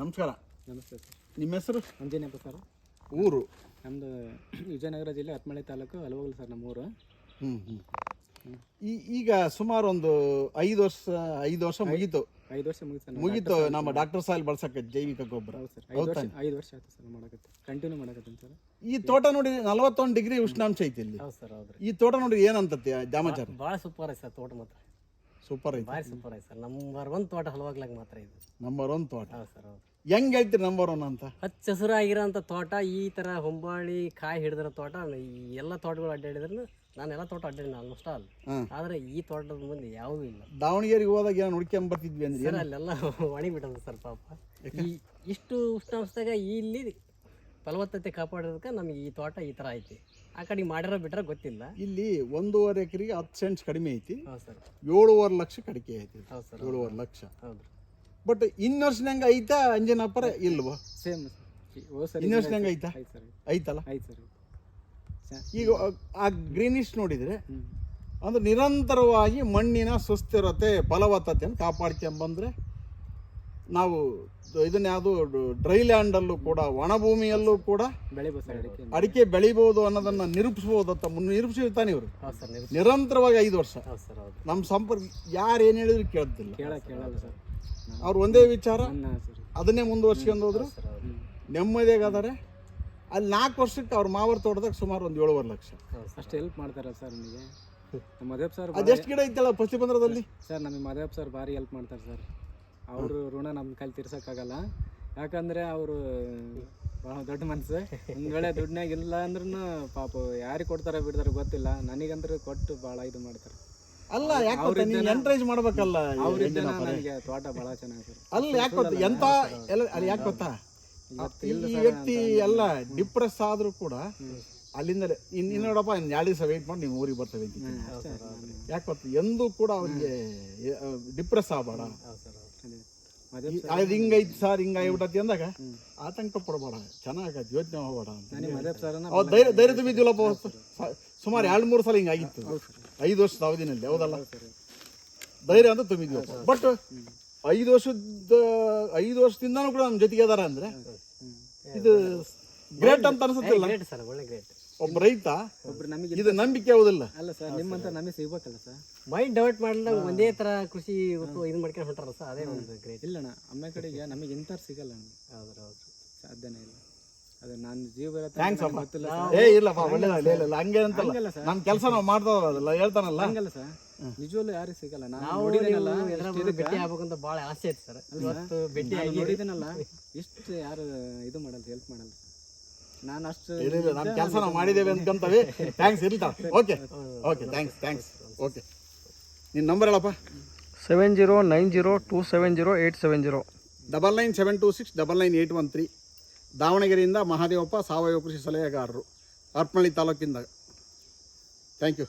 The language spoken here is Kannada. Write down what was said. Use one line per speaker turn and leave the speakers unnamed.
ನಮಸ್ಕಾರ.
ನಮಸ್ತೆ ಸರ್.
ನಿಮ್ಮ ಹೆಸರು?
ಅಂಜನೇಯಪ್ಪ ಸರ್.
ಊರು?
ನಮ್ಮದು ವಿಜಯನಗರ ಜಿಲ್ಲೆ ಹತ್ಮಳೆ ತಾಲೂಕು ಹಲವಗಲ್ ಸರ್ ನಮ್ಮೂರು
ಹ್ಞೂ ಹ್ಞೂ ಈ ಈಗ ಸುಮಾರು ಒಂದು ಐದು ವರ್ಷ ಐದು ವರ್ಷ ಮುಗೀತು.
ಐದು ವರ್ಷ ಮುಗಿತು ಸರ್
ಮುಗೀತು ನಮ್ಮ ಡಾಕ್ಟರ್ ಸಾಯಿಲ್ ಬಳಸಕ್ಕೆ ಜೈವಿಕ ಗೊಬ್ಬರ.
ಹೌದು ಸರ್. ಐದು ವರ್ಷ ಐದು ವರ್ಷ ಆಯ್ತು ಸರ್ ಮಾಡಕತ್ತೆ. ಕಂಟಿನ್ಯೂ ಮಾಡಕತ್ತೆ ಸರ್.
ಈ ತೋಟ ನೋಡಿ ನಲವತ್ತೊಂದು ಡಿಗ್ರಿ ಉಷ್ಣಾಂಶ ಐತಿ ಇಲ್ಲಿ.
ಹೌದು ಸರ್ ಹೌದು
ಈ ತೋಟ ನೋಡಿ ಏನಂತತ್ತೆ ಜಾಮಚಾರ
ಭಾಳ ಸೂಪರ್ ಐತೆ ಸರ್ ತೋಟ ಮಾತ್ರ.
ಸೂಪರ್ ಐತಿ.
ಭಾರಿ ಸೂಪರ್ ಐತೆ ಸರ್. ನಂಬರ್ ಒನ್ ತೋಟ ಹಲವಾಗ್ಲಾಗ ಮಾತ್ರ ಇದು.
ನಂಬರ್ ಒನ್ ತೋಟ.
ಹೌದು ಸರ್ ಹೌದು.
ಹೆಂಗ್ ಹೇಳ್ತೀರಿ ನಂಬರ್ ಒನ್ ಅಂತ?
ಹಚ್ಚ ಹಸಿರಾಗಿರೋಂಥ ತೋಟ ಈ ಥರ ಹೊಂಬಾಳಿ ಕಾಯಿ ಹಿಡಿದಿರೋ ತೋಟ ಈ ಎಲ್ಲ ತೋಟಗಳು ಅಡ್ಡಾಡಿದ್ರು ಎಲ್ಲ ತೋಟ ಅಡ್ಡಾಡಿನ ಆಲ್ಮೋಸ್ಟ್ ಆಲ್. ಆದರೆ ಈ ತೋಟದ ಮುಂದೆ ಯಾವುದೂ ಇಲ್ಲ.
ದಾವಣಗೆರೆಗೆ ಹೋದಾಗ ಏನೋ ನೋಡ್ಕೊಂಡ್ ಬರ್ತಿದ್ವಿ ಅಂದ್ರೆ?
ಸರ್ ಅಲ್ಲೆಲ್ಲ ಒಣಗಿಬಿಟ್ಟದ ಸರ್ ಪಾಪ. ಈ ಇಷ್ಟು ಉಷ್ಣಾಂಶದಾಗ ಇಲ್ಲಿ ಫಲವತ್ತತೆ ಕಾಪಾಡೋದಕ್ಕೆ ನಮಗೆ ಈ ತೋಟ ಈ ಥರ ಐತಿ. ಆ ಕಡೆ ಮಾಡಿರೋ ಬಿಟ್ರೆ ಗೊತ್ತಿಲ್ಲ.
ಇಲ್ಲಿ ಒಂದೂವರೆ ಎಕರೆಗೆ ಹತ್ತು ಸೆಂಟ್ಸ್ ಕಡಿಮೆ ಐತಿ.
ಹೌದು ಸರ್.
ಏಳುವರೆ ಲಕ್ಷ ಕಡಿಕೆ ಐತಿ
ಹೌದು ಸರ್
ಏಳುವರೆ ಲಕ್ಷ.
ಹೌದು.
ಬಟ್ ಇನ್ನೊರ್ಸ್ನಂಗ ಐತಾ? ಅಂಜನಪ್ಪರ ಇಲ್ವಾ?
ಸೇಮ್ ಓ ಸರ್
ಇನ್ನೊರ್ಸ್ನಂಗ ಐತಾ.
ಆಯ್ತು ಸರ್
ಐತಲ್ಲ?
ಆಯ್ತು ಸರ್
ಈಗ ಆ ಗ್ರೀನಿಶ್ ನೋಡಿದ್ರೆ ಅಂದ್ರೆ ನಿರಂತರವಾಗಿ ಮಣ್ಣಿನ ಸುಸ್ಥಿರತೆ ಫಲವತ್ತತೆಯನ್ನು ಕಾಪಾಡ್ಕೊಂಬಂದ್ರೆ ನಾವು ಇದನ್ನ ಯಾವುದು ಡ್ರೈ ಲ್ಯಾಂಡಲ್ಲೂ ಕೂಡ ಒಣಭೂಮಿಯಲ್ಲೂ ಕೂಡ
ಅಡಿಕೆ.
ಅಡಿಕೆ ಬೆಳಿಬೋದು ಅನ್ನೋದನ್ನ ನಿರೂಪಿಸ್ಬೋದತ್ತ ಮುನ್ನ ನಿರೂಪಿಸಿರ್ತಾನೆ ಇವರು. ನಿರಂತರವಾಗಿ ಐದು ವರ್ಷ. ನಮ್ಮ ಸಂಪರ್ಕ ಯಾರು ಏನು ಹೇಳಿದ್ರು ಕೇಳ್ತಿಲ್ಲ.
ಕೇಳ ಕೇಳಲ್ಲ ಸರ್.
ಅವ್ರು ಒಂದೇ ವಿಚಾರ. ಅದನ್ನೇ ಮುಂದುವರ್ಸ್ಕೊಂಡು ಹೋದ್ರು. ನೆಮ್ಮದಿಯಾಗಾದರೆ ಅಲ್ಲಿ ನಾಲ್ಕು ವರ್ಷಕ್ಕೆ ಅವ್ರ ಮಾವರ್ ತೋಟದಾಗ ಸುಮಾರು ಒಂದು ಏಳುವರೆ ಲಕ್ಷ.
ಅಷ್ಟೇ ಹೆಲ್ಪ್ ಮಾಡ್ತಾರೆ ಸರ್ ನಿಮಗೆ. ಮದೇವ್ ಸರ್
ಅದೆಷ್ಟು ಗಿಡ ಐತಲ್ಲ ಪಶ್ಚಿಮ ಬಂದ್ರದಲ್ಲಿ?
ಸರ್ ನಮಗೆ ಮದೇವ್ ಸರ್ ಭಾರಿ ಹೆಲ್ಪ್ ಮಾಡ್ತಾರೆ ಸರ್. ಅವರು ಋಣ ನಮ್ಮ ಕೈಲಿ ತೀರ್ಸೋಕ್ಕಾಗಲ್ಲ. ಯಾಕಂದ್ರೆ ಅವರು ಭಾಳ ದೊಡ್ಡ ಮನಸ್ಸು ಒಂದು ವೇಳೆ ದುಡ್ನಾಗ ಇಲ್ಲ ಅಂದ್ರೂ ಪಾಪ ಯಾರಿಗೆ ಕೊಡ್ತಾರೆ ಬಿಡ್ತಾರೆ ಗೊತ್ತಿಲ್ಲ. ನನಗಂದ್ರೆ ಕೊಟ್ಟು ಭಾಳ ಇದು ಮಾಡ್ತಾರೆ.
ಅಲ್ಲ ಯಾಕೆ ನೀನು ಎಂಕರೇಜ್ ಮಾಡ್ಬೇಕಲ್ಲ
ನನಗೆ ತೋಟ ಭಾಳ ಚೆನ್ನಾಗಿ
ಅಲ್ಲ ಯಾಕೆ ಗೊತ್ತಾ? ಎಂತ ಎಲ್ಲ ಅಲ್ಲಿ ಯಾಕೆ ಗೊತ್ತಾ? ಈ ವ್ಯಕ್ತಿ ಎಲ್ಲ ಡಿಪ್ರೆಸ್ ಆದ್ರೂ ಕೂಡ ಅಲ್ಲಿಂದ ಇನ್ ಇನ್ನು ನೋಡಪ್ಪ ಇನ್ನು ಎರಡು ದಿವಸ ವೆಯ್ಟ್ ಮಾಡಿ ನೀವು ಊರಿಗೆ ಬರ್ತೇವೆ ಯಾಕೆ ಗೊತ್ತಾ? ಎಂದೂ ಕೂಡ ಅವ್ರಿಗೆ ಡಿಪ್ರೆಸ್ ಆಗಬೇಡ. ಅದು ಹಿಂಗೈತಿ ಸರ್ ಹಿಂಗಾಗ್ಬಿಟ್ಟತಿ ಅಂದಾಗ ಆತಂಕ ಪಡಬೇಡ ಚೆನ್ನಾಗತ್ತೆ ಯೋಚನೆ ಹೋಗಬೇಡ ಅವ್ರು ಧೈರ್ಯ ಧೈರ್ಯ ತುಂಬಿದ್ವಿಲ್ಲಪ್ಪ ಸ- ಸುಮಾರು ಎರಡು ಮೂರು ಸಲ ಹಿಂಗಾಗಿತ್ತು ಐದು ವರ್ಷದ ಅವಧಿನಲ್ಲಿ ಹೌದಲ್ಲ? ಧೈರ್ಯ ಅಂತ ತುಂಬಿದ್ವಪ್ಪ ಬಟ್ ಐದು ವರ್ಷದ ಐದು ವರ್ಷದಿಂದನೂ ಕೂಡ ನಮ್ಮ ಜೊತೆಗೆ ಅದಾರ ಅಂದ್ರೆ ಇದು ಗ್ರೇಟ್ ಅಂತ ಅನ್ಸುತ್ತಿಲ್ಲ ಒಬ್ಬ ರೈತ
ಒಬ್ರು ನಮಗೆ
ಇದು ನಂಬಿಕೆ ಯಾವುದಿಲ್ಲ
ಅಲ್ಲ ಸರ್ ನಿಮ್ಮಂತ ನಮಗೆ ಸಿಗ್ಬೇಕಲ್ಲ ಸರ್.
ಮೈಂಡ್ ಡೌಟ್ ಮಾಡಲ್ಲ ಒಂದೇ ತರ ಕೃಷಿ ಇದು ಮಾಡ್ಕೊಂಡು ಹೊಂಟಾರಲ್ಲ ಸರ್ ಅದೇ ಒಂದು ಗ್ರೇಟ್
ಇಲ್ಲಣ್ಣ ಅಮ್ಮ ಕಡೆಗೆ ನಮಗೆ ಎಂತ ಸಿಗಲ್ಲ ಅಣ್ಣ.
ಹೌದು ಹೌದು
ಸಾಧ್ಯನೇ ಇಲ್ಲ. ಅದೇ ನಾನು ಜೀವ
ಥ್ಯಾಂಕ್ಸ್ ಅಪ್ಪ.
ಗೊತ್ತಿಲ್ಲ
ಏ ಇಲ್ಲಪ್ಪ ಒಳ್ಳೇದಲ್ಲ ಇಲ್ಲ ಇಲ್ಲ ಹಂಗೆ ಅಂತಲ್ಲ.
ಹಂಗಲ್ಲ
ನಮ್ಮ ಕೆಲಸ ನಾವು ಮಾಡ್ದಲ್ಲ ಹೇಳ್ತಾನಲ್ಲ?
ಹಂಗಲ್ಲ ಸರ್. ನಿಜವಲ್ಲೂ ಯಾರು ಸಿಗಲ್ಲ. ನಾನು
ನಾವು
ನೋಡಿದೇನಲ್ಲ
ಭೇಟಿ ಆಗ್ಬೇಕಂತ ಭಾಳ ಆಸೆ ಐತೆ ಸರ್. ಇವತ್ತು ಭೇಟಿ ಆಗಿ
ನೋಡಿದೇನಲ್ಲ ಇಷ್ಟು ಯಾರು ಇದು ಮಾಡಲ್ಲ ಹೆಲ್ಪ್ ಮಾಡಲ್ಲ. ನಾನು ಅಷ್ಟು
ಇಲ್ಲ ನಮ್ಮ ಕೆಲಸ ನಾವು ಮಾಡಿದ್ದೇವೆ ಅನ್ಕೊಂತವೆ ಥ್ಯಾಂಕ್ಸ್ ಇರ್ತಾ okay okay thanks thanks okay ನಿನ್ನ ನಂಬರ್ ಹೇಳಪ್ಪ.
Seven zero nine zero two seven zero eight seven zero
double nine seven two six double nine eight one three ದಾವಣಗೆರೆಯಿಂದ ಮಹಾದೇವಪ್ಪ ಸಾವಯವ ಕೃಷಿ ಸಲಹೆಗಾರರು ಹರಪನಹಳ್ಳಿ ತಾಲೂಕಿಂದ. Thank you